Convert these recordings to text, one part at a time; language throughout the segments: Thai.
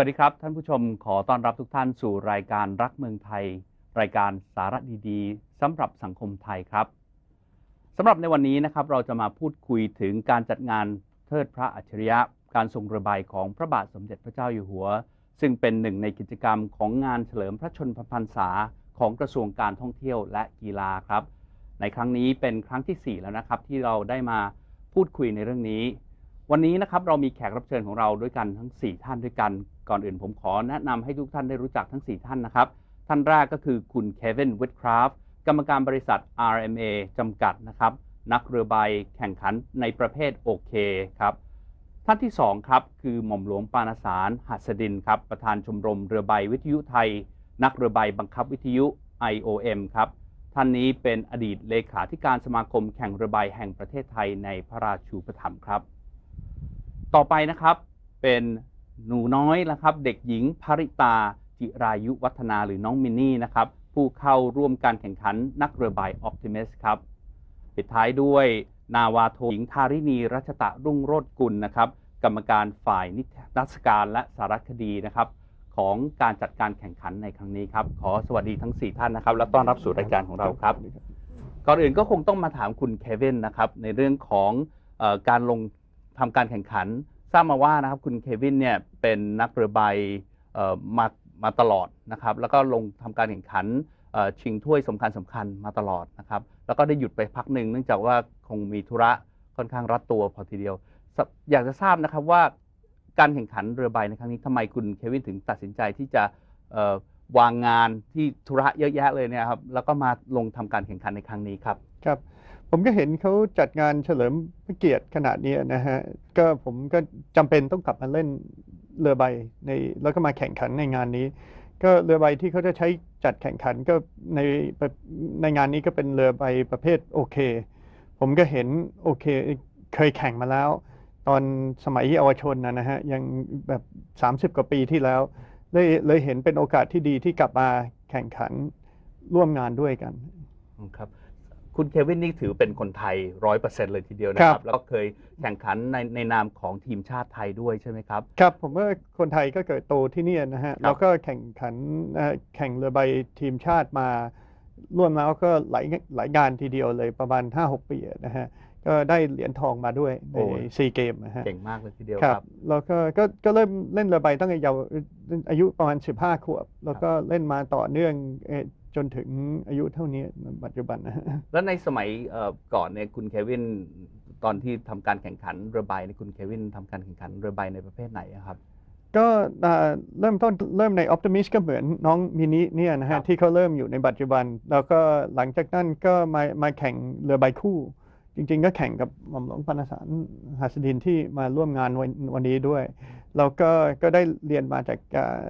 วัสดีครับ ท่านผู้ชมขอต้อนรับทุกท่านสู่รายการรักเมืองไทย รายการสาระดีๆสำหรับสังคมไทยครับสำหรับในวันนี้นะครับเราจะมาพูดคุยถึงการจัดงานเทิดพระอัจฉริยะ การทรงระบายของพระบาทสมเด็จพระเจ้าอยู่หัว ซึ่งเป็นหนึ่งในกิจกรรมของงานเฉลิมพระชนมพรรษาของกระทรวงการท่องเที่ยวและกีฬาครับ ในครั้งนี้เป็นครั้งที่ 4 แล้วนะครับที่เราได้มาพูดคุยในเรื่องนี้ วันนี้นะครับเรามีแขกรับเชิญของเราด้วยกันทั้ง 4 ท่านด้วยกัน ก่อนอื่นผมขอแนะนำให้ทุกท่านได้รู้จักทั้ง 4 ท่านนะครับ ท่านแรกก็คือคุณเควินวิทคราฟกรรมการบริษัท RMA จำกัดนะครับ นักเรือใบแข่งขันในประเภทโอเคครับ ท่านที่ 2 ครับ คือหม่อมหลวงปานาสารหัสดินครับ ประธานชมรมเรือใบวิทยุไทย นักเรือใบบังคับวิทยุ IOM ครับ ท่านนี้เป็นอดีตเลขาธิการสมาคมแข่งเรือใบแห่งประเทศไทยในพระราชูปถัมภ์ครับ ต่อไปนะครับเป็นหนูน้อยนะครับ เด็กหญิงภริตาจิรายุวัฒนาหรือน้องมินนี่นะครับ ผู้เข้าร่วมการแข่งขันนักเรือใบออ t ติมิสครับปิดท้ายด้วยนาวาโทหญิงทารินีรัชตะรุ่งโรจน์กุลนะครับ กรรมการฝ่ายนิทรรศการและสารคดีนะครับ ของการจัดการแข่งขันในครั้งนี้ครับ ขอสวัสดีทั้ง 4 ท่านนะครับ และต้อนรับสู่รายการของเราครับก่อนอื่นก็คงต้องมาถามคุณเควินนะครับในเรื่องของเออการลง ทำการแข่งขันทราบมาว่านะครับคุณเควินเนี่ยเป็นนักเรือใบออมามาตลอดนะครับ แล้วก็ลงทำการแข่งขันชิงถ้วยสำคัญสำคัญมาตลอดนะครับ แล้วก็ได้หยุดไปพักหนึ่งเนื่องจากว่าคงมีธุระค่อนข้างรัดตัวพอทีเดียว อยากจะทราบนะครับว่าการแข่งขันเรือใบในครั้งนี้ทำไมคุณเควินถึงตัดสินใจที่จะวางงานที่ธุระเยอะแยะเลยเนี่ยครับแล้วก็มาลงทำการแข่งขันในครั้งนี้ครับครับ ผมก็เห็นเขาจัดงานเฉลิมพระเกียรติขนาดนี้นะฮะก็ผมก็จำเป็นต้องกลับมาเล่นเรือใบในแล้วก็มาแข่งขันในงานนี้ ก็เรือใบที่เขาจะใช้จัดแข่งขันก็ในในงานนี้ก็เป็นเรือใบประเภทโอเค ผมก็เห็นโอเคเคยแข่งมาแล้ว ตอนสมัยเยาวชนนะนะฮะยังแบบ 30 กว่าปีที่แล้วเลยเลยเห็นเป็นโอกาสที่ดีที่กลับมาแข่งขันร่วมงานด้วยกันครับ คุณเควินนี่ถือเป็นคนไทยร้อยเปอร์เซ็นต์เลยทีเดียวนะคครัรับบแล้วก็เคยแข่งขันในในนามของทีมชาติไทยด้วยใช่ไหมครับ ครับ ผมว่าคนไทยก็เกิดโตที่เนี่ยนะฮะครับแล้วก็แข่งขันเอ่อแข่งเรือใบทีมชาติมาร่วมแล้วก็หลายหลายงานทีเดียวเลยประมาณ 5-6 ปีนะฮะก็ได้เหรียญทองมาด้วยในซีเกมนะฮะเก่งมากเลยทีเดียวครัครับบแล้วก็ก็ก็เริ่มเล่นเรือใบตั้งแต่เยาว์อายุประมาณ 15 ขวบ แล้วก็เล่นมาต่อเนื่องเอ่อ จนถึงอายุเท่านี้ปัจจุบันนะฮะแล้วในสมัยเอ่อก่อนเนี่ยคุณเควินตอนที่ทำการแข่งขันเรือใบเนี่ยคุณเควินทำการแข่งขันเรือใบในประเภทไหนอะครับ ก็อ่าเริ่มต้นเริ่มใน Optimist ก็เหมือนน้องมินิเนี่ยนะครัฮะบ ที่เขาเริ่มอยู่ในปัจจุบัน แล้วก็หลังจากนั้นก็มามาแข่งเรือใบคู่ จริงๆ ก็แข่งกับหม่อมหลวงปานสารหัสดินที่มาร่วมงานวันวันนี้ด้วย แล้วก็ก็ได้เรียนมาจากอ่า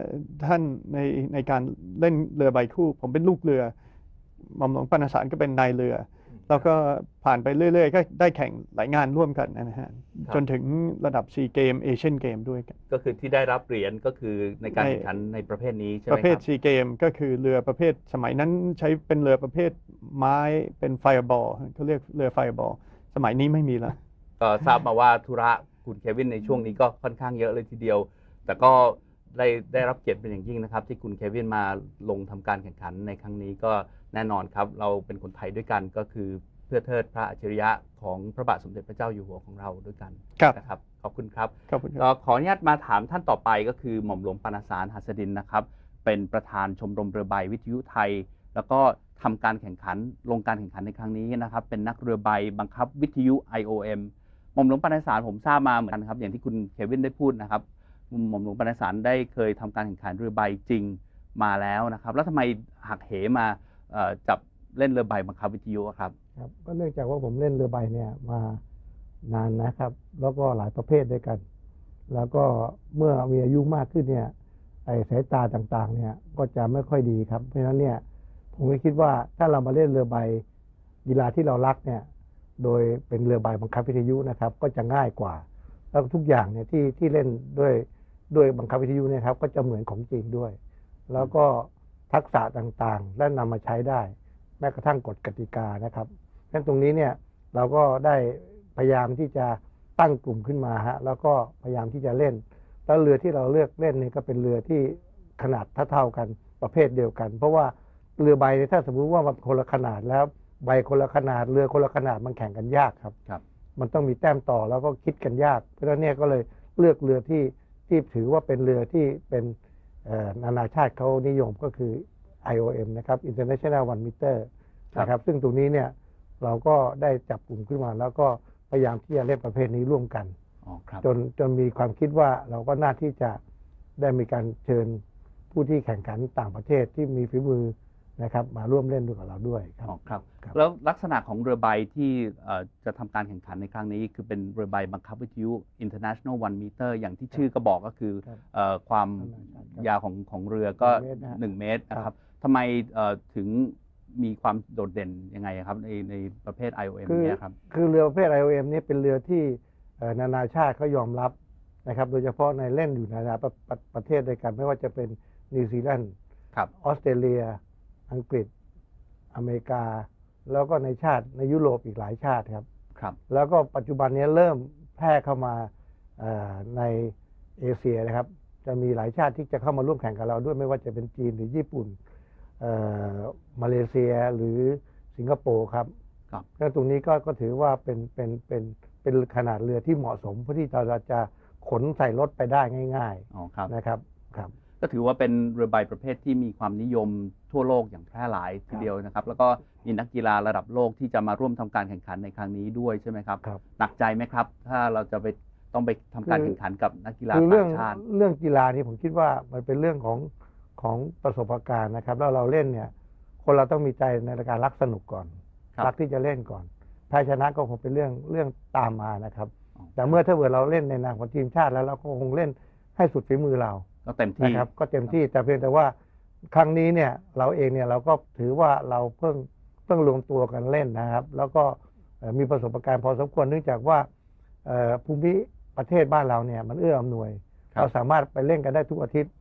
ท่านในในการเล่นเรือใบคู่ ผมเป็นลูกเรือหม่อมหลวงปานสารก็เป็นนายเรือ แล้วก็ผ่านไปเรื่อย ๆ ก็ได้แข่งหลายงานร่วมกันนะฮะครับจนถึงระดับซีเกมเอเชียนเกมด้วยกันก็คือที่ได้รับเหรียญก็คือในการในแข่งขันในประเภทนี้ใช่ไหปมระเภทครับซีเกมก็คือเรือประเภทสมัยนั้นใช้เป็นเรือประเภทไม้เป็นไฟบอลเขาเรียกเรือไฟบอลสมัยนี้ไม่มีแล้วก็ทราบมาว่าธุระ คุณเควินในช่วงนี้ก็ค่อนข้างเยอะเลยทีเดียว แต่ก็ได้ได้รับเกียรติเป็นอย่างยิ่งนะครับ ที่คุณเควินมาลงทำการแข่งขันในครั้งนี้ก็แน่นอนครับ เราเป็นคนไทยด้วยกันก็คือเพื่อเทิดพระอัจฉริยะของพระบาทสมเด็จพระเจ้าอยู่หัวของเราด้วยกันครับนะครับขอบคุณครับขอบคุณคก็รับขออนุญาตมาถามท่านต่อไปก็คือหม่อมหลวงปานาสารหัสดินนะครับ เป็นประธานชมรมเรือใบวิทยุไทย แล้วก็ทำการแข่งขันลงการแข่งขันในครั้งนี้นะครับ เป็นนักเรือใบบังคับวิทยุ IOM หม่อมหลวงปานาสารผมทราบมาเหมือนกันครับ อย่างที่คุณเควินได้พูดนะครับหม่อมหลวงปานาสารได้เคยทำการแข่งขันเรือใบจริงมาแล้วนะครับ แล้วทำไมหักเหมาจับเล่นเรือใบบังคับวิทยุอครับครับก็เนื่องจากว่าผมเล่นเรือใบเนี่ยมานานนะครับ แล้วก็หลายประเภทด้วยกัน แล้วก็เมื่อมีอายุมากขึ้นเนี่ยไอ้สายตาต่างๆ เนี่ยก็จะไม่ค่อยดีครับ เพราะฉะนั้นเนี่ยผมก็คิดว่าถ้าเรามาเล่นเรือใบกีฬาที่เรารักเนี่ย โดยเป็นเรือใบบังคับวิทยุนะครับ ก็จะง่ายกว่า แล้วทุกอย่างเนี่ยที่ที่เล่นด้วยด้วยบังคับวิทยุเนี่ยครับก็จะเหมือนของจริงด้วย แล้วก็ทักษะต่างๆ และนำมาใช้ได้ แม้กระทั่งกฎกติกานะครับดังนั้นตรงนี้เนี่ยเราก็ได้พยายามที่จะตั้งกลุ่มขึ้นมาฮะแล้วก็พยายามที่จะเล่น แล้วเรือที่เราเลือกเล่นนี่ก็เป็นเรือที่ขนาดเท่าๆกันประเภทเดียวกัน เพราะว่าเรือใบเนี่ยถ้าสมมุติว่ามันคนละขนาดแล้ว ใบคนละขนาดเรือคนละขนาดมันแข่งกันยากครับ ครับ มันต้องมีแต้มต่อแล้วก็คิดกันยาก เพราะฉะนั้นเนี่ยก็เลยเลือกเรือที่ที่ถือว่าเป็นเรือที่เป็นเอ่อนานาชาติเขานิยมก็คือ IOM นะครับ International One Meter ครับนะครับ ซึ่งตรงนี้เนี่ยเราก็ได้จับกลุ่มขึ้นมา แล้วก็พยายามที่จะเล่นประเภทนี้ร่วมกันอ๋อครับจนจนมีความคิดว่าเราก็น่าที่จะได้มีการเชิญผู้ที่แข่งขันต่างประเทศที่มีฝีมือ นะครับมาร่วมเล่นด้วยกับเราด้วยครัอ๋บอครับ ครับ แล้วลักษณะของเรือใบที่เอ่อจะทำการแข่งขันในครั้งนี้ คือเป็นเรือใบบังคับวิทยุ International One Meter อย่างที่ชื่อก็บอกก็คือครับเอ่อความนานาชาติครับยาวของของเรือก็ หนึ่งเมตรนะฮะ1 เมตรนะคครัรับบ ทำไมเอ่อถึงมีความโดดเด่นยังไงครับในในประเภท IOM คือ เนี่ยครับ คือเรือประเภท IOM นี่เป็นเรือที่เอ่อนานาชาติเขายอมรับนะครับโดยเฉพาะในเล่นอยู่นานาประประประเทศด้วยกัน ไม่ว่าจะเป็นนิวซีแลนด์ครับ ออสเตรเลีย อังกฤษอเมริกา แล้วก็ในชาติในยุโรปอีกหลายชาติครับครับ แล้วก็ปัจจุบันนี้เริ่มแพร่เข้ามาเอ่อในเอเชียนะครับ จะมีหลายชาติที่จะเข้ามาร่วมแข่งกับเราด้วยไม่ว่าจะเป็นจีนหรือญี่ปุ่นเอ่อมาเลเซียหรือสิงคโปร์ครับครับก็ตรงนี้ก็ก็ถือว่าเป็นเป็นเป็นเป็นขนาดเรือที่เหมาะสมเพื่อที่เราจะขนใส่รถไปได้ง่ายอ๋อครับๆนะครับครับ ก็ถือว่าเป็นเรือใบประเภทที่มีความนิยม ทั่วโลกอย่างแพร่หลายทีเดียวนะครับ แล้วก็มีนักกีฬาระดับโลกที่จะมาร่วมทำการแข่งขันในครั้งนี้ด้วยใช่ไหมครับครับหนักใจไหมครับ ถ้าเราจะไปต้องไปทำการคือแข่งขันกับนักกีฬาคือเรื่ต่าองงชาติเรื่องกีฬานี่ผมคิดว่ามันเป็นเรื่องของของประสบการณ์นะครับ แล้วเราเล่นเนี่ย คนเราต้องมีใจในการรักสนุกก่อนครับรักที่จะเล่นก่อนแพ้ชนะก็คงเป็นเรื่องเรื่องตามมานะครับอ๋อแต่เมื่อถ้าเกิดเราเล่นในนามของทีมชาติแล้วเราก็คงเล่นให้สุดฝีมือเรา ก็เต็มที่นะครับ ก็เต็มที่แต่เพียงแต่ว่า ครั้งนี้เนี่ยเราเองเนี่ยเราก็ถือว่าเราเพิ่งเพิ่งรวมตัวกันเล่นนะครับ แล้วก็เอ่อมีประสบการณ์พอสมควรเนื่องจากว่าเอ่อภูมิประเทศบ้านเราเนี่ยมันเอื้ออำนวยครับเราสามารถไปเล่นกันได้ทุกอาทิตย์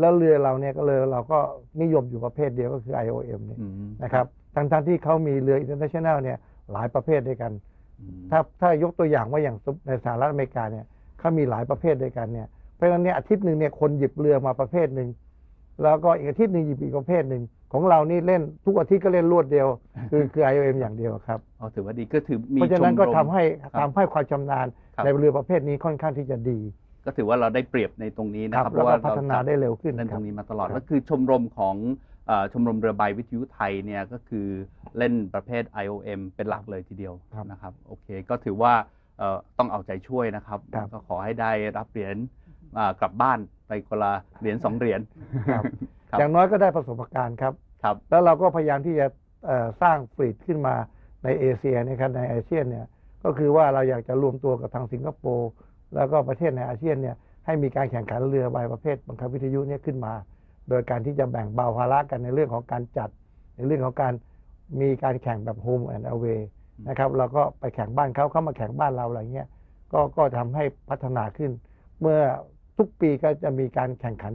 แล้วเรือเราเนี่ยก็เลยเราก็นิยมอยู่ประเภทเดียวก็คือ IOM เนี่ยอืมนะครับทั้งทั้งที่เขามีเรือ international เนี่ยหลายประเภทด้วยกันอืมถ้าถ้ายกตัวอย่างว่าอย่างในสหรัฐอเมริกาเนี่ยเขามีหลายประเภทด้วยกันเนี่ยเพราะฉะนั้นเนี่ยอาทิตย์หนึ่งเนี่ยคนหยิบเรือมาประเภทหนึ่ง แล้วก็อีกอาทิตย์หนึ่งหยิบอีกประเภทหนึ่งของเรานี่เล่นทุกอาทิตย์ก็เล่นรวดเดียว คือคือ IOM อย่างเดียวครับอ๋อถือว่าดีก็ถือมีเพราะฉะนั้นก็ชมรมทำให้ครับทำให้ความชำนาญครับในเรือประเภทนี้ค่อนข้างที่จะดี ก็ถือว่าเราได้เปรียบในตรงนี้นะคครัรับบแล้วก็พัฒนาจัได้เร็วขึ้นเล่นคตรัรบงนี้มาตลอดครับก็คือชมรมของเอ่อชมรมเรือใบวิทยุไทยเนี่ยก็คือเล่นประเภท IOM เป็นหลักเลยทีเดียวครับนะครับโอเคก็ถือว่าเอ่อต้องเอาใจช่วยนะครับครับก็ขอให้ได้รับเหรียญอ่ากลับบ้าน ไปคนละเหรียญสองเหรียญ ครับครับ อย่างน้อยก็ได้ประสบการณ์ครับ ครับ แล้วเราก็พยายามที่จะเอ่อสร้างฟลีดขึ้นมาในเอเชียนะครับในอาเซียนเนี่ยก็คือว่าเราอยากจะรวมตัวกับทางสิงคโปร์แล้วก็ประเทศในอาเซียนเนี่ยให้มีการแข่งขันเรือใบประเภทบังคับวิทยุเนี่ยขึ้นมา โดยการที่จะแบ่งเบาภาระกันในเรื่องของการจัด ในเรื่องของการมีการแข่งแบบโฮมแอนด์อเวนะครับเราก็ไปแข่งบ้านเขาเข้ามาแข่งบ้านเราอะไรเงี้ยก็ก็ทำให้พัฒนาขึ้น เมื่อ ทุกปีก็จะมีการแข่งขัน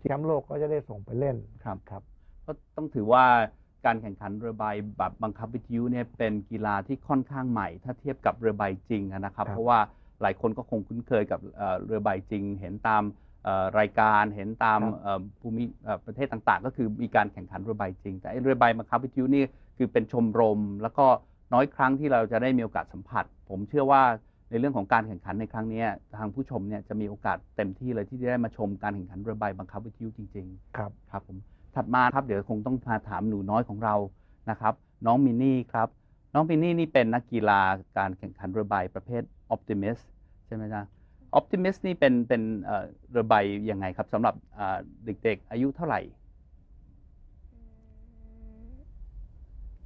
แชมป์โลกก็จะได้ส่งไปเล่นครับครับ ก็ต้องถือว่าการแข่งขันเรือใบแบบบังคับวิทยุเนี่ยเป็นกีฬาที่ค่อนข้างใหม่ ถ้าเทียบกับเรือใบจริงอะนะครับครับ เพราะว่าหลายคนก็คงคุ้นเคยกับเอ่อเรือใบจริง เห็นตามเอ่อรายการเห็นตามครับเอ่อภูมิเอ่อประเทศต่างๆ ก็คือมีการแข่งขันเรือใบจริง แต่ไอ้เรือใบบังคับวิทยุนี่คือเป็นชมรม แล้วก็น้อยครั้งที่เราจะได้มีโอกาสสัมผัส ผมเชื่อว่า ในเรื่องของการแข่งขันในครั้งเนี้ยทางผู้ชมเนี่ยจะมีโอกาสเต็มที่เลยที่จะได้มาชมการแข่งขันเรือใบบังคับวิทยุจริง ๆ ครับครับผมถัดมาครับเดี๋ยวคงต้องมาถามหนูน้อยของเรานะครับ น้องมินนี่ครับ น้องมินนี่นี่เป็นนักกีฬาการแข่งขันเรือใบประเภท Optimist ใช่ไหมจ๊ะ Optimist นี่เป็นเป็นเอ่อเรือใบยังไงครับสำหรับเอ่อเด็กๆ อายุเท่าไหร่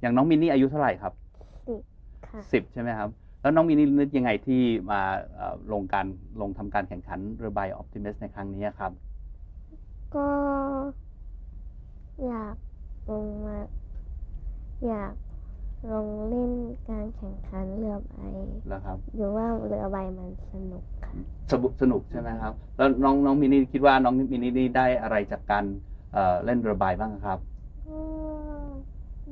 อย่างน้องมินนี่อายุเท่าไหร่ครับสิบค่ะสิบใช่ไหมครับ แล้วน้องมินนี่นึกยังไงที่มาเอ่อลงการลงทำการแข่งขันเรือใบ Optimist ในครั้งนี้ครับ ก็อยากลงมาอยากลงเล่นการแข่งขันเรือใบแล้วครับหรือว่าเรือใบมันสนุกค่ะสนุกสนุกใช่ไหมครับ แล้วน้องน้องมินนี่คิดว่าน้องมินนี่ได้อะไรจากการเอ่อเล่นเรือใบบ้างครับก็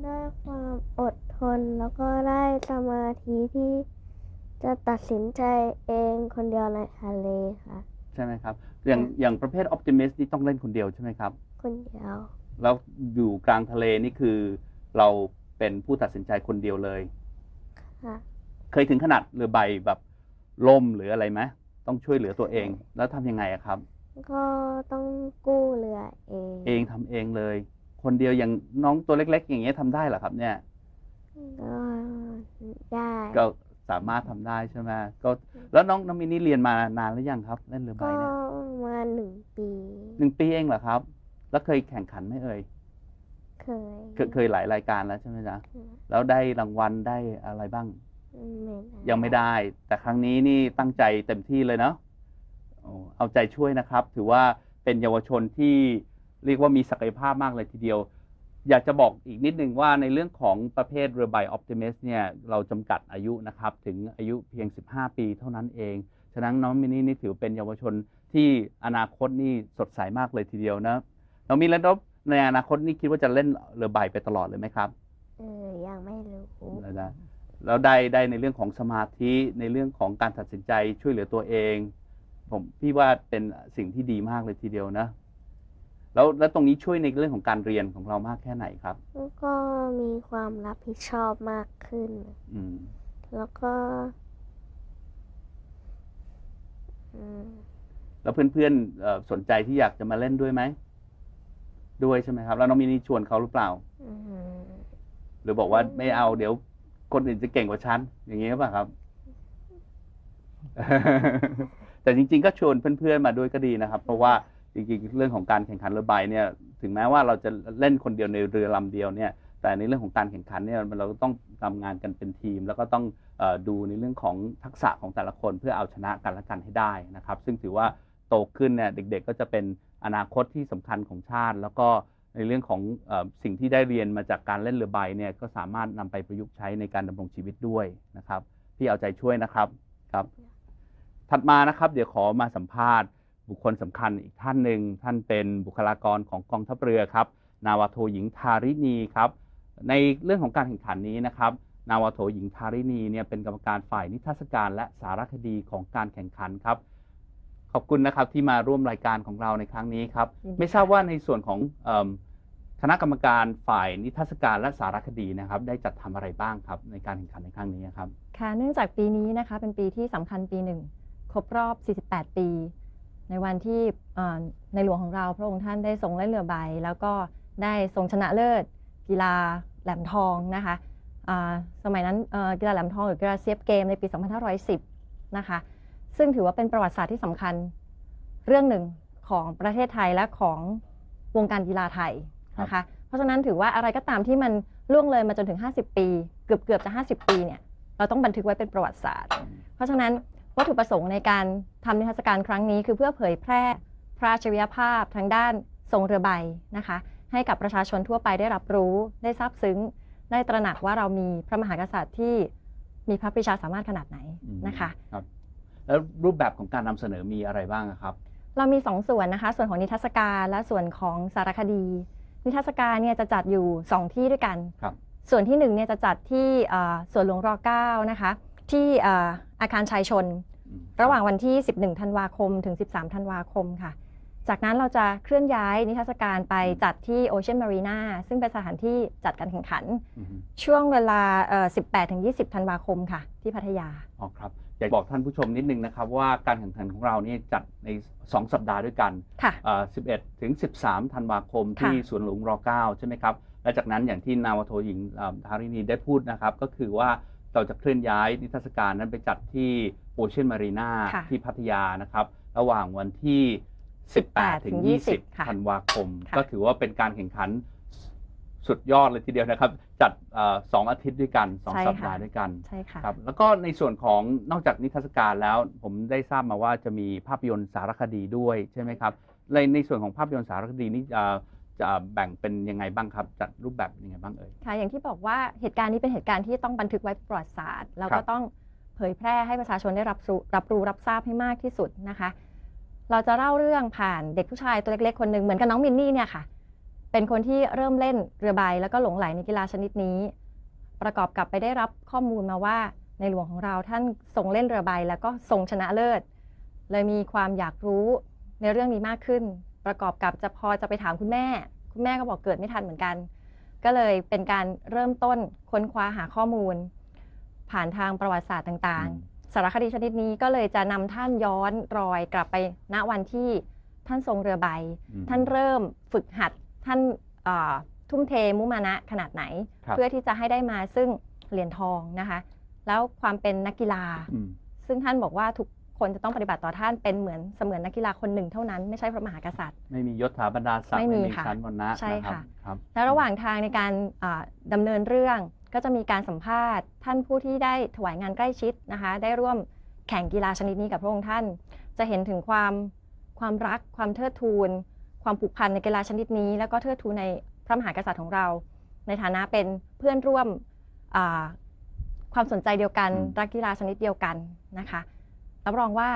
ได้ความอดทนแล้วก็ได้สมาธิที่ จะตัดสินใจเองคนเดียวในทะเลค่ะ ใช่ไหมครับ อย่างค่ะอย่างประเภท optimist นี่ต้องเล่นคนเดียวใช่ไหมครับ คนเดียว แล้วอยู่กลางทะเลนี่คือ เราเป็นผู้ตัดสินใจคนเดียวเลย ค่ะ เคยถึงขนาดเรือใบแบบล่มหรืออะไรไหมต้องช่วยเหลือตัวเอง แล้วทำยังไงอะครับ ก็ต้องกู้เรือเอง เองทำเองเลย คนเดียวอย่างน้องตัวเล็ก ๆ อย่างเงี้ยทำได้เหรอครับเนี่ย ก็ได้ ก็ สามารถทำได้ใช่ไหมก็แล้วน้องน้องมินนี่เรียนมานานหรือยังครับ เล่นเรือใบก็เนี่ยมาหนึ่งปีหนึ่งปีเองเหรอครับ แล้วเคยแข่งขันไหมเอ่ยเคยเคยเคยหลายรายการแล้วใช่ไหมจ๊ะค่ะแล้วได้รางวัลได้อะไรบ้างไม่ได้ยังไม่ได้ แต่ครั้งนี้นี่ตั้งใจเต็มที่เลยเนาะโอ้เอาใจช่วยนะครับ ถือว่าเป็นเยาวชนที่เรียกว่ามีศักยภาพมากเลยทีเดียว อยากจะบอกอีกนิดนึงว่าในเรื่องของประเภทเรือใบออ t ติมิสเนี่ยเราจำกัดอายุนะครับถึงอายุเพียง 15 ปีเท่านั้นเอง ฉะนั้นน้องมินนี่นี่ถือเป็นเยาวชนที่อนาคตนี่สดใสมากเลยทีเดียวนะน้องมินแล้วในอนาคตนี่คิดว่าจะเล่นเรือใบไปตลอดเลยไหมครับเออยังไม่รู้แล้วได้แล้วได้ได้ในเรื่องของสมาธิในเรื่องของการตัดสินใจช่วยเหลือตัวเอง ผมพี่ว่าเป็นสิ่งที่ดีมากเลยทีเดียวนะ แล้วแล้วตรงนี้ช่วยในเรื่องของการเรียนของเรามากแค่ไหนครับแล้วก็มีความรับผิดชอบมากขึ้น อืม แล้วก็ อืม แล้วเพื่อนๆเอ่อสนใจที่อยากจะมาเล่นด้วยไหม ด้วยใช่ไหมครับ แล้วน้องมินี่ชวนเขาหรือเปล่า อืม หรือบอกว่าไม่เอาเดี๋ยวคนอื่นจะเก่งกว่าฉันอย่างนี้หรือเปล่าครับ แต่จริงๆก็ชวนเพื่อนๆมาด้วยก็ดีนะครับ เพราะว่า จริงๆ เรื่องของการแข่งขันเรือใบเนี่ยถึงแม้ว่าเราจะเล่นคนเดียวในเรือลำเดียวเนี่ยแต่ในเรื่องของการแข่งขันเนี่ยเราก็ต้องทำงานกันเป็นทีม แล้วก็ต้องเออดูในเรื่องของทักษะของแต่ละคนเพื่อเอาชนะกันและกันให้ได้นะครับ ซึ่งถือว่าโตขึ้นเนี่ยเด็กๆ ก็จะเป็นอนาคตที่สำคัญของชาติ แล้วก็ในเรื่องของเออสิ่งที่ได้เรียนมาจากการเล่นเรือใบเนี่ยก็สามารถนำไปประยุกต์ใช้ในการดำรงชีวิตด้วยนะครับพี่เอาใจช่วยนะครับครับ ถัดมานะครับเดี๋ยวขอมาสัมภาษณ์ บุคคลสำคัญอีกท่านหนึ่งท่านเป็นบุคลากรของกองทัพเรือครับ นาวาโทหญิงทารินีครับ ในเรื่องของการแข่งขันนี้นะครับ นาวาโทหญิงทารินีเนี่ยเป็นกรรมการฝ่ายนิทรรศการและสารคดีของการแข่งขันครับ ขอบคุณนะครับที่มาร่วมรายการของเราในครั้งนี้ครับยินดีไม่ทราบว่าในส่วนของเอิ่มคณะกรรมการฝ่ายนิทรรศการและสารคดีนะครับ ได้จัดทำอะไรบ้างครับ ในการแข่งขันในครั้งนี้ครับค่ะเนื่องจากปีนี้นะคะเป็นปีที่สำคัญปีหนึ่งครบรอบ 48 ปี ในวันที่เอ่อในหลวงของเราพระองค์ท่านได้ทรงเล่นเรือใบ แล้วก็ได้ทรงชนะเลิศ กีฬาแหลมทองนะคะอ่าสมัยนั้นเอ่อกีฬาแหลมทองหรือกีฬาเซียบเกมในปี 2510 นะคะ ซึ่งถือว่าเป็นประวัติศาสตร์ที่สำคัญเรื่องหนึ่งของประเทศไทยและของวงการกีฬาไทยนะคะ เพราะฉะนั้นถือว่าอะไรก็ตามที่มันล่วงเลยมาจนถึง 50 ปี เกือบเกือบๆจะ 50 ปีเนี่ยเราต้องบันทึกไว้เป็นประวัติศาสตร์ เพราะฉะนั้น วัตถุประสงค์ในการทำนิทรรศการครั้งนี้ คือเพื่อเผยแพร่พระราชวิยภาพทางด้านทรงเรือใบนะคะ ให้กับประชาชนทั่วไปได้รับรู้ได้ทราบซึ้ง ได้ตระหนักว่าเรามีพระมหากษัตริย์ที่มีพระปรีชาสามารถขนาดไหนอืมนะคะครับแล้วรูปแบบของการนำเสนอมีอะไรบ้างอะครับ เรามี2ส่วนนะคะ ส่วนของนิทรรศการและส่วนของสารคดี นิทรรศการเนี่ยจะจัดอยู่ 2 ที่ด้วยกันครับส่วนที่1เนี่ยจะจัดที่เอ่อสวนหลวงร9นะคะที่เอ่ออาคารชายชนอืม ระหว่างวันที่ 11 ธันวาคมถึง 13 ธันวาคมค่ะ จากนั้นเราจะเคลื่อนย้ายนิทรรศการไปจัดที่โอเชียนมารีนาซึ่งเป็นสถานที่จัดการแข่งขันอืมช่วงเวลาเอ่อ18ถึง20 ธันวาคมค่ะ ที่พัทยา อ๋อครับ อยากบอกท่านผู้ชมนิดนึงนะครับ ว่าการแข่งขันของเรานี่จัดใน 2 สัปดาห์ด้วยกัน ค่ะเอ่อ11 ถึง 13 ธันวาคมที่ค่ะสวนหลวงร9ใช่ไหมครับ และจากนั้นอย่างที่นาวาโทหญิงเอ่อทารินีได้พูดนะครับ ก็คือว่าเราจะเคลื่อนย้ายนิทรรศการนั้นไปจัดที่โอ เชียนมารีนาค่ะที่พัทยานะครับ ระหว่างวันที่ 18 ถึง 20 ค่ะธันวาคม ค่ะ ก็ถือว่าเป็นการแข่งขันสุดยอดเลยทีเดียวนะครับ จัดเอ่อสองอาทิตย์ด้วยกันสองใช่สัปค่ะดาห์ด้วยกันใช่ค่ะ ครับแล้วก็ในส่วนของนอกจากนิทรรศการแล้ว ผมได้ทราบมาว่าจะมีภาพยนตร์สารคดีด้วยใช่ไหมครับในในส่วนของภาพยนตร์สารคดีนี้จะจะแบ่งเป็นยังไงบ้างครับ จัดรูปแบบเป็นยังไงบ้างเอ่ย ค่ะอย่างที่บอกว่าเหตุการณ์นี้เป็นเหตุการณ์ที่ต้องบันทึกไว้เป็นประวัติศาสตร์แล้วครัก็บต้องเผยแพร่ให้ประชาชนได้รับรับรู้รับทราบให้มากที่สุดนะคะ เราจะเล่าเรื่องผ่านเด็กผู้ชายตัวเล็กๆคนหนึ่งเหมือนกับน้องมินนี่เนี่ยค่ะ เป็นคนที่เริ่มเล่นเรือใบแล้วก็หลงไหลในกีฬาชนิดนี้ ประกอบกับไปได้รับข้อมูลมาว่าในหลวงของเราท่านทรงเล่นเรือใบแล้วก็ทรงชนะเลิศ เลยมีความอยากรู้ในเรื่องนี้มากขึ้น ประกอบกับจะพอจะไปถามคุณแม่ คุณแม่ก็บอกเกิดไม่ทันเหมือนกัน ก็เลยเป็นการเริ่มต้นค้นคว้าหาข้อมูล ผ่านทางประวัติศาสตร์ต่างอืมๆสารคดีชนิดนี้ก็เลยจะนำท่านย้อนรอยกลับไปณวันที่ท่านทรงเรือใบอืมท่านเริ่มฝึกหัดท่านเอ่อทุ่มเทมุมานะขนาดไหนครับเพื่อที่จะให้ได้มาซึ่งเหรียญทองนะคะ แล้วความเป็นนักกีฬาอืมซึ่งท่านบอกว่าทุกคนจะต้องปฏิบัติต่อท่านเป็นเหมือนเสมือนนักกีฬาคนหนึ่งเท่านั้นไม่ใช่พระมหากษัตริย์ ไม่มียศถาบรรดาศักดิ์ไม่มีค่ะชั้นวรรณะใช่นรับค่ะครับแล้วระหว่างทางในการอ่าดำเนินเรื่อง ก็จะมีการสัมภาษณ์ ท่านผู้ที่ได้ถวายงานใกล้ชิดนะคะ ได้ร่วมแข่งกีฬาชนิดนี้กับพระองค์ท่าน จะเห็นถึงความความรัก ความเทิดทูน ความผูกพันในกีฬาชนิดนี้ แล้วก็เทิดทูนในพระมหากษัตริย์ของเรา ในฐานะเป็นเพื่อนร่วมอ่าความสนใจเดียวกันอืมรักกีฬาชนิดเดียวกันนะคะรับรองว่า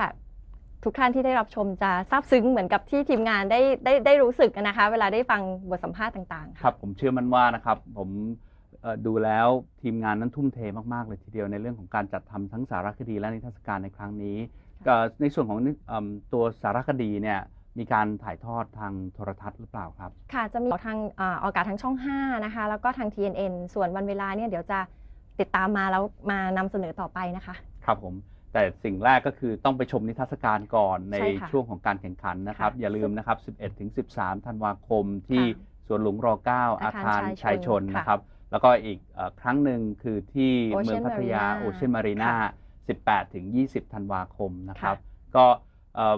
ทุกท่านที่ได้รับชมจะซาบซึ้งเหมือนกับที่ทีมงานได้ได้ได้รู้สึกนะคะ เวลาได้ฟังบทสัมภาษณ์ต่างๆ ครับ ผมเชื่อมั่นว่านะครับ ผมเอ่อ ดูแล้วทีมงานนั้นทุ่มเทมากๆเลยทีเดียวในเรื่องของการจัดทำทั้งสารคดีและนิทรรศการในครั้งนี้ก็ในส่วนของนิเอิ่มตัวสารคดีเนี่ยมีการถ่ายทอดทางโทรทัศน์หรือเปล่าครับ ค่ะจะมีออกทางอ่าออกอากาศทางช่อง 5 นะคะ แล้วก็ทาง TNN ส่วนวันเวลาเนี่ยเดี๋ยวจะติดตามมาแล้วมานำเสนอต่อไปนะคะ ครับผมแต่สิ่งแรกก็คือต้องไปชมนิทรรศการก่อนในใช่ค่ะช่วงของการแข่งขันนะครับค่ะอย่าลืมนะครับ 11ถึง13 ธันวาคมที่ค่ะสวนหลวงร 9 อาอาคาคารรชาชายยชชนนนะครับ แล้วก็อีกเอ่อครั้งหนึ่งคือที่ Ocean เมืองพัทยา Marina โอเชียนมารีนาค่ะ18 ถึง 20 ธันวาคมนะครับค่ะก็เอ่อ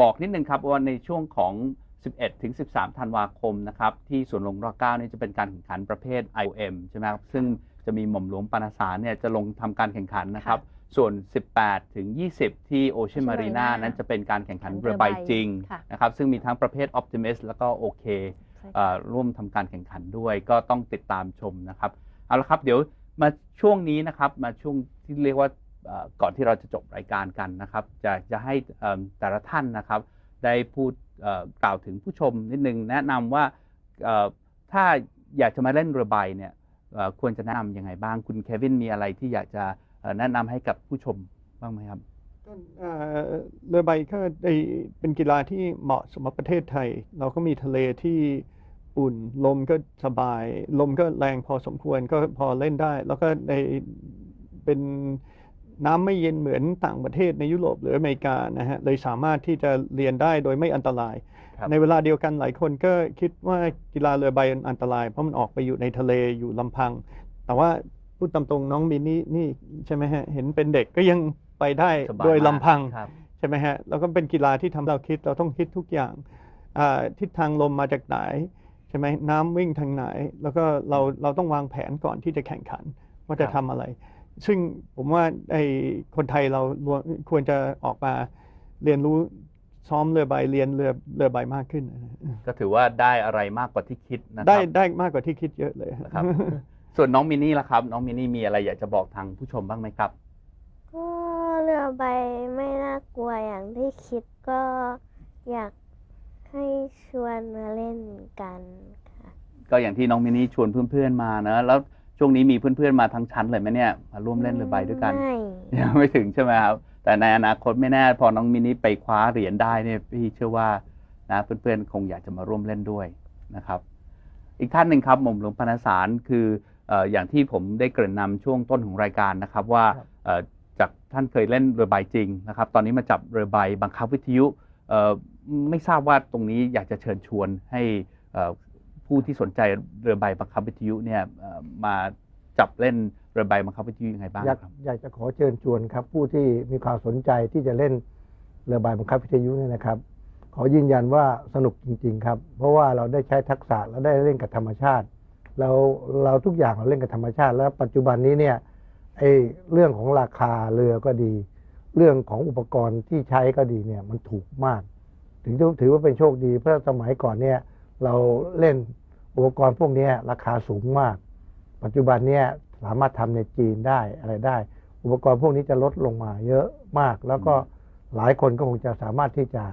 บอกนิดนึงครับว่าในช่วงของ 11 ถึง 13 ธันวาคมนะครับที่สวนหลวงร9นี่จะเป็นการแข่งขันประเภท IOM ใช่ไหมครับซึ่งจะมีหม่อมหลวงปานาสารเนี่ยจะลงทำการแข่งขันนะครับ ส่วน 18 ถึง 20 ที่โอเชียน Ocean มารีนา Marina นั้นจะเป็นการแข่งขันเรืเรืออใบใบจริงค่ะนะครับซึ่งมีทั้งประเภท Optimist แล้วก็โอเคใช่เอ่ค่ะอ ร่วมทำการแข่งขันด้วย ก็ต้องติดตามชมนะครับเอาละครับเดี๋ยวมาช่วงนี้นะครับมาช่วงที่เรียกว่าก่อนที่เราจะจบรายการกันนะครับ จะจะให้แต่ละท่านนะครับ ได้พูดกล่าวถึงผู้ชมนิดนึงแนะนำว่าถ้าอยากจะมาเล่นเรือใบเนี่ยควรจะแนะนำยังไงบ้างคุณเควินมีอะไรที่อยากจะแนะนำให้กับผู้ชมบ้างไหมครับ เอ่อเรือใบก็ได้เป็นกีฬาที่เหมาะสำหรับประเทศไทย เราก็มีทะเลที่อุ่นลมก็สบาย ลมก็แรงพอสมควรก็พอเล่นได้ แล้วก็ในเป็นน้ำไม่เย็นเหมือนต่างประเทศในยุโรปหรืออเมริกานะฮะเลยสามารถที่จะเรียนได้โดยไม่อันตรายครับในเวลาเดียวกันหลายคนก็คิดว่ากีฬาเรือใบอันตราย เพราะมันออกไปอยู่ในทะเลอยู่ลำพัง แต่ว่าพูดตามตรงน้องมินนี่นี่ใช่ไหมฮะเห็นเป็นเด็กก็ยัง ไปได้สบายโดยมากลำพังครับใช่ไหมฮะแล้วก็เป็นกีฬาที่ทำให้เราคิดเราต้องคิดทุกอย่างอ่าทิศทางลมมาจากไหนใช่ไหมน้ำวิ่งทางไหน แล้วก็เราเราต้องวางแผนก่อนที่จะแข่งขันว่าจะครับทำอะไร ซึ่งผมว่าไอ้คนไทยเราควรจะออกมาเรียนรู้ซ้อมเรือใบเรียนเรือเรือใบมากขึ้นนะฮะก็ถือว่าได้อะไรมากกว่าที่คิดนะคได้รับได้มากกว่าที่คิดเยอะเลยนะครับ ส่วนน้องมินนี่ล่ะครับ น้องมินนี่มีอะไรอยากจะบอกทางผู้ชมบ้างไหมครับก็ เรือใบไม่น่ากลัวอย่างที่คิดก็อยากให้ชวนมาเล่นกันค่ะ ก็อย่างที่น้องมินนี่ชวนเพื่อนๆมานะแล้วช่วงนี้มีเพื่อนๆมาทั้งชั้นเลยไหมเนี่ยมาร่วมเล่นเรือใบด้วยกันไม่ยังไม่ถึงใช่ไหมครับ แต่ในอนาคตไม่แน่พอน้องมินนี่ไปคว้าเหรียญได้เนี่ยพี่เชื่อว่านะเพื่อนๆคงอยากจะมาร่วมเล่นด้วยนะครับ อีกท่านหนึ่งครับหม่อมหลวงพนสารคือเอ่ออย่างที่ผมได้เกริ่นนำช่วงต้นของรายการนะครับว่า ท่านเคยเล่นเรือใบจริงนะครับ ตอนนี้มาจับเรือใบบังคับวิทยุไม่ทราบว่าตรงนี้อยากจะเชิญชวนให้ผู้ที่สนใจเรือใบบังคับวิทยุเนี่ยมาจับเล่นเรือใบบังคับวิทยุยังไงบ้างอยากครับอยากจะขอเชิญชวนครับ ผู้ที่มีความสนใจที่จะเล่นเรือใบบังคับวิทยุเนี่ยนะครับ ขอยืนยันว่าสนุกจริง ๆ ครับ เพราะว่าเราได้ใช้ทักษะและได้เล่นกับธรรมชาติ เราเราทุกอย่างเราเล่นกับธรรมชาติ แล้วปัจจุบันนี้เนี่ย ไอ้เรื่องของราคาเรือก็ดี เรื่องของอุปกรณ์ที่ใช้ก็ดีเนี่ยมันถูกมาก ถึงจะถือว่าเป็นโชคดีเพราะสมัยก่อนเนี่ยเราเล่นอุปกรณ์พวกนี้ราคาสูงมาก ปัจจุบันเนี่ยสามารถทำในจีนได้อะไรได้ อุปกรณ์พวกนี้จะลดลงมาเยอะมาก แล้วก็หลายคนก็คงจะสามารถที่จะ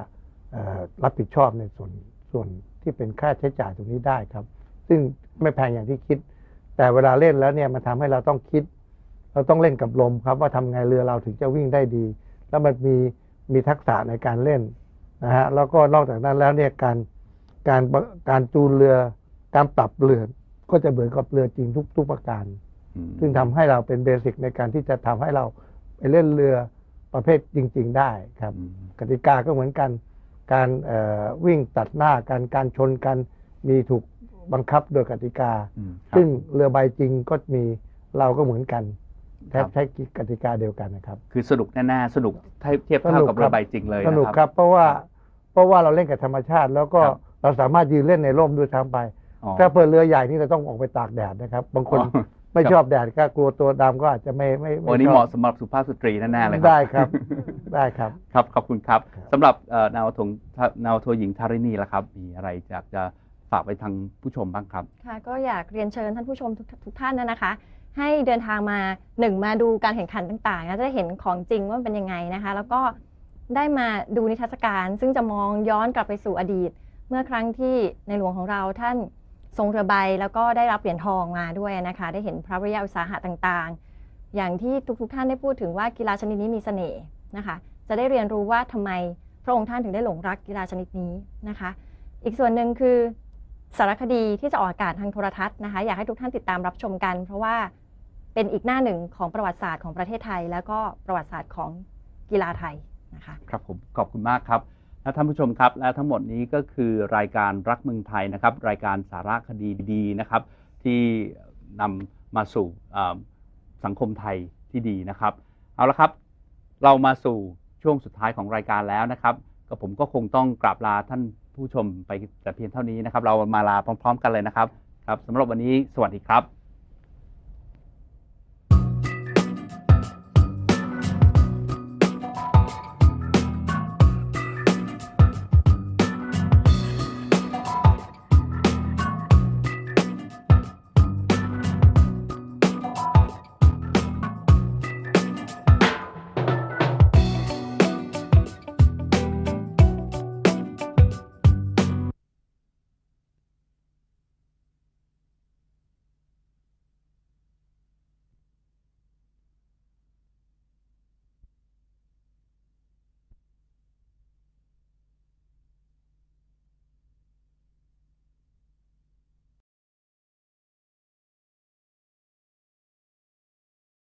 รับผิดชอบในส่วนส่วนที่เป็นค่าใช้จ่ายตรงนี้ได้ครับ ซึ่งไม่แพงอย่างที่คิด แต่เวลาเล่นแล้วเนี่ยมันทำให้เราต้องคิด เราต้องเล่นกับลมครับ ว่าทำไงเรือเราถึงจะวิ่งได้ดี แล้วมันมีมีทักษะในการเล่นนะฮะแล้วก็นอกจากนั้นแล้วเนี่ยการการการจูนเรือการปรับเรือก็จะเหมือนกับเรือจริงทุกทุกประการอืมซึ่งทำให้เราเป็นเบสิกในการที่จะทำให้เราไปเล่นเรือประเภทจริง ๆ ได้ครับอืมกติกาก็เหมือนกัน การเอ่อวิ่งตัดหน้ากันการชนกันมีถูกบังคับโดยกติกาอืมครับซึ่งเรือใบจริงก็มีเราก็เหมือนกัน แทครับบใช้กติกาเดียวกันนะครับ คือสนุกแน่ๆสนุกเทียบสเท่านุกกับคเรืรัอบใบจริงเลยสนุกนะครับ เพราะว่าครับเพราะว่าเราเล่นกับธรรมชาติ แล้วก็ครับเราสามารถยืนเล่นในร่มด้วยซ้ำไปอ๋อถ้าเปิดเรือใหญ่นี่เราต้องออกไปตากแดดนะครับ บางคนอ๋อไม่ครับชอบแดดก็กลัวตัวดำก็อาจจะไม่ไม่ไม่วันนี้ชอบเหมาะสำหรับสุภาพสตรีแน่ๆเลยครับได้ครับได้ครับครับขอบคุณครับครับสำหรับเอ่อนาวทงนาวโทหญิงธารินีล่ะครับ มีอะไรอยากจะฝากไปทางผู้ชมบ้างครับ ค่ะก็อยากเรียนเชิญท่านผู้ชมทุกทุกท่านนะนะคะ ให้เดินทางมาหนึ่งมาดูการแข่งขันต่างๆนะจะได้เห็นของจริงว่าเป็นยังไงนะคะ แล้วก็ได้มาดูนิทรรศการ ซึ่งจะมองย้อนกลับไปสู่อดีต เมื่อครั้งที่ในหลวงของเราท่านทรงเรือใบแล้วก็ได้รับเหรียญทองมาด้วยนะคะ ได้เห็นพระวิริยะอุตสาหะต่างๆ อย่างที่ทุกๆท่านได้พูดถึงว่ากีฬาชนิดนี้มีเสน่ห์นะคะ จะได้เรียนรู้ว่าทำไมพระองค์ท่านถึงได้หลงรักกีฬาชนิดนี้นะคะ อีกส่วนหนึ่งคือสารคดีที่จะออกอากาศทางโทรทัศน์นะคะ อยากให้ทุกท่านติดตามรับชมกัน เพราะว่า เป็นอีกหน้าหนึ่งของประวัติศาสตร์ของประเทศไทย แล้วก็ประวัติศาสตร์ของกีฬาไทยนะคะครับผมขอบคุณมากครับและท่านผู้ชมครับ และทั้งหมดนี้ก็คือรายการรักเมืองไทยนะครับ รายการสาระคดีดีนะครับ ที่นำมาสู่สังคมไทยที่ดีนะครับ เอาละครับ เรามาสู่ช่วงสุดท้ายของรายการแล้วนะครับก็ผมก็คงต้องกราบลาท่านผู้ชมไปแต่เพียงเท่านี้นะครับ เรามาลาพร้อม ๆ กันเลยนะครับ ครับสำหรับวันนี้สวัสดีครับ